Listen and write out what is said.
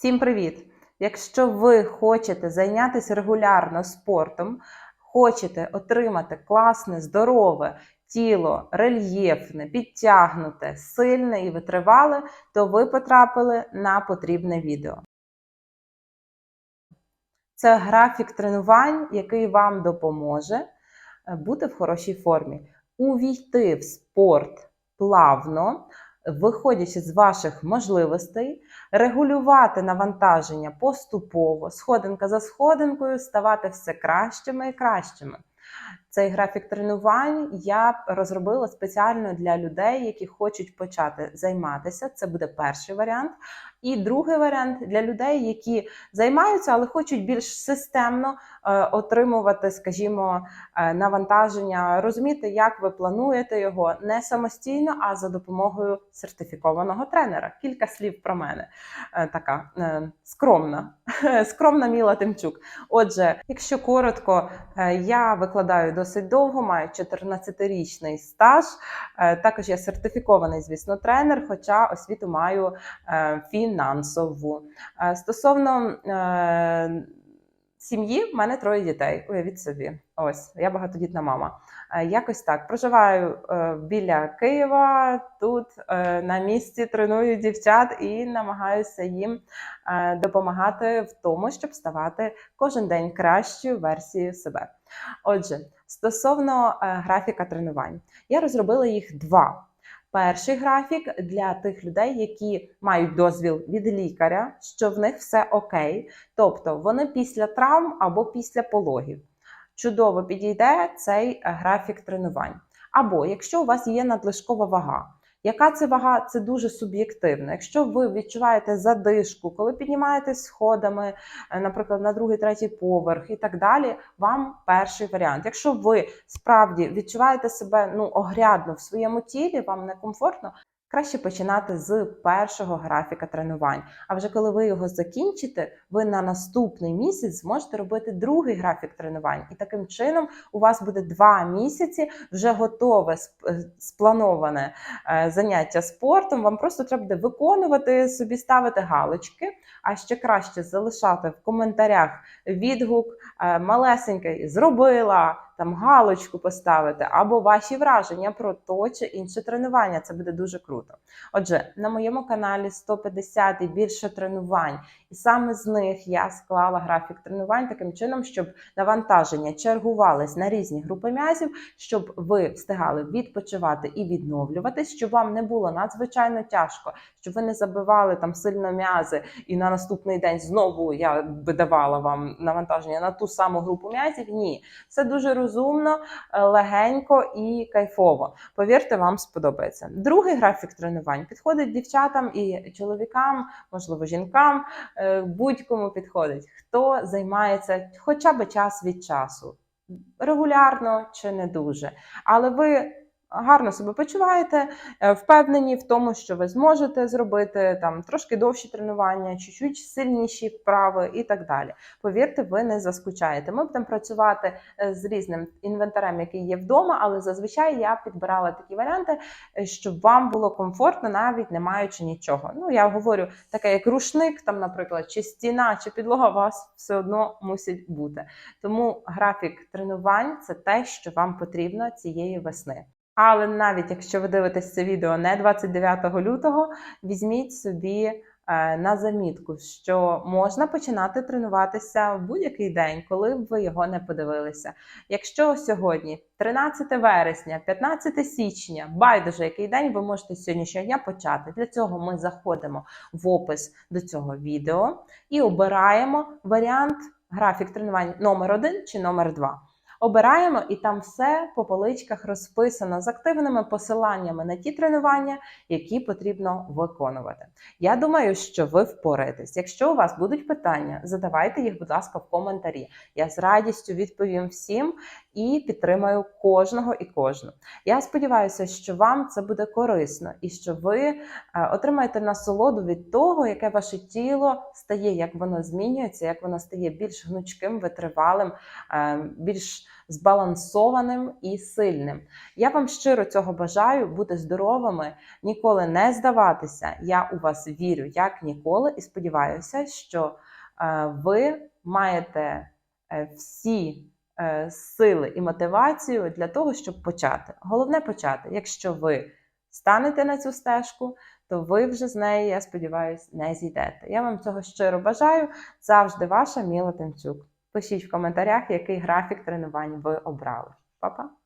Всім привіт! Якщо ви хочете зайнятися регулярно спортом, хочете отримати класне, здорове тіло, рельєфне, підтягнуте, сильне і витривале, то ви потрапили на потрібне відео. Це графік тренувань, який вам допоможе е, бути в хорошій формі, увійти в спорт плавно, виходячи з ваших можливостей, регулювати навантаження поступово, сходинка за сходинкою, ставати все кращими і кращими. Цей графік тренувань я розробила спеціально для людей, які хочуть почати займатися. Це буде перший варіант. І другий варіант для людей, які займаються, але хочуть більш системно е, отримувати, скажімо, е, навантаження, розуміти, як ви плануєте його не самостійно, а за допомогою сертифікованого тренера. Кілька слів про мене. Е, така скромна, скромна Міла Тимчук. Отже, якщо коротко, я викладаю досить довго, маю 14-річний стаж. Е, Також я сертифікований, звісно, тренер, хоча освіту маю е, фінансову. Е, Стосовно сім'ї, в мене троє дітей. Уявіть собі. Ось я багатодітна мама. Якось так проживаю біля Києва. Тут на місці треную дівчат і намагаюся їм допомагати в тому, щоб ставати кожен день кращою версією себе. Отже, стосовно е, графіка тренувань, я розробила їх два. Перший графік для тих людей, які мають дозвіл від лікаря, що в них все окей, тобто вони після травм або після пологів. Чудово підійде цей е, графік тренувань. Або якщо у вас є надлишкова вага. Яка це вага? Це дуже суб'єктивно. Якщо ви відчуваєте задишку, коли піднімаєтесь сходами, е, наприклад, на другий, третій поверх і так далі, вам перший варіант. Якщо ви справді відчуваєте себе ну огрядно в своєму тілі, вам некомфортно. Краще починати з першого графіка тренувань. А вже коли ви його закінчите, ви на наступний місяць зможете робити другий графік тренувань. І таким чином у вас буде два місяці вже готове е, сплановане е, заняття спортом. Вам просто треба буде виконувати собі, ставити галочки, а ще краще залишати в коментарях відгук е, малесенький зробила. Там галочку поставити або ваші враження про то чи інше тренування. Це буде дуже круто. Отже, на моєму каналі 150 і більше тренувань, і саме з них я склала графік тренувань таким чином, щоб навантаження чергувались на різні групи м'язів, щоб ви встигали відпочивати і відновлюватись, щоб вам не було надзвичайно тяжко, щоб ви не забивали там сильно м'язи, і на наступний день знову я би давала вам навантаження на ту саму групу м'язів. Ні, все дуже розумно, е, легенько і кайфово. Повірте, вам сподобається. Другий графік тренувань підходить дівчатам і чоловікам, можливо, жінкам, е, будь-кому підходить, хто займається хоча б час від часу, регулярно чи не дуже. Але ви. Гарно себе почуваєте, е, впевнені в тому, що ви зможете зробити там трошки довші тренування, чуть-чуть сильніші вправи і так далі. Повірте, ви не заскучаєте. Ми будемо працювати е, з різним інвентарем, який є вдома, але зазвичай я підбирала такі варіанти, е, щоб вам було комфортно, навіть не маючи нічого. Ну я говорю, таке як рушник, там, наприклад, чи стіна, чи підлога у вас все одно мусить бути. Тому графік тренувань це те, що вам потрібно цієї весни. Але навіть якщо ви дивитесь це відео не 29 лютого, візьміть собі е, на замітку, що можна починати тренуватися в будь-який день, коли б ви його не подивилися. Якщо сьогодні 13 вересня, 15 січня, байдуже який день, ви можете сьогоднішнього дня почати. Для цього ми заходимо в опис до цього відео і обираємо варіант графік тренувань номер 1 чи номер 2. Обираємо, і там все по поличках розписано з активними посиланнями на ті тренування, які потрібно виконувати. Я думаю, що ви впораєтесь. Якщо у вас будуть питання, задавайте їх, будь ласка, в коментарі. Я з радістю відповім всім. І підтримаю кожного і кожну. Я сподіваюся, що вам це буде корисно і що ви е, отримаєте насолоду від того, яке ваше тіло стає, як воно змінюється, як воно стає більш гнучким, витривалим, е, більш збалансованим і сильним. Я вам щиро цього бажаю бути здоровими, ніколи не здаватися. Я у вас вірю як ніколи, і сподіваюся, що е, ви маєте всі сили і мотивацію для того, щоб почати. Головне почати. Якщо ви станете на цю стежку, то ви вже з неї, я сподіваюся, не зійдете. Я вам цього щиро бажаю. Завжди ваша Міла Тимчук. Пишіть в коментарях, який графік тренувань ви обрали. Па-па!